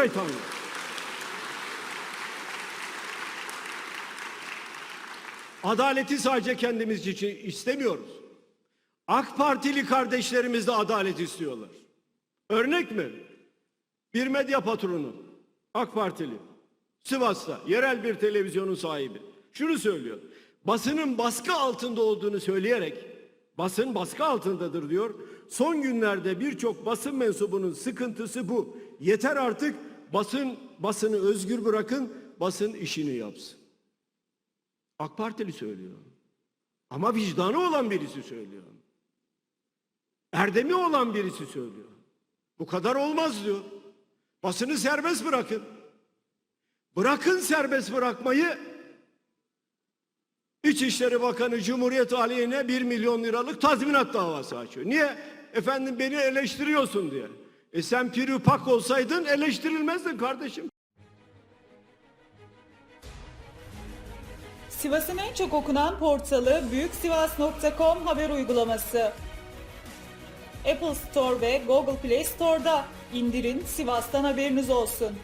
Şeytanlı. Adaleti sadece kendimiz için istemiyoruz. AK Partili kardeşlerimiz de adalet istiyorlar. Örnek mi? Bir medya patronu, AK Partili, Sivas'ta yerel bir televizyonun sahibi. Şunu söylüyor. Basının baskı altında olduğunu söyleyerek basın baskı altındadır diyor. Son günlerde birçok basın mensubunun sıkıntısı bu. Yeter artık basın basını özgür bırakın, basın işini yapsın. AK Partili söylüyor. Ama vicdanı olan birisi söylüyor. Erdemi olan birisi söylüyor. Bu kadar olmaz diyor. Basını serbest bırakın. Bırakın serbest bırakmayı. İçişleri Bakanı Cumhuriyet aleyhine 1 milyon liralık tazminat davası açıyor. Niye? Efendim beni eleştiriyorsun diye. E sen piripak olsaydın eleştirilmezdin kardeşim. Sivas'ın en çok okunan portalı büyüksivas.com haber uygulaması. Apple Store ve Google Play Store'da indirin Sivas'tan haberiniz olsun.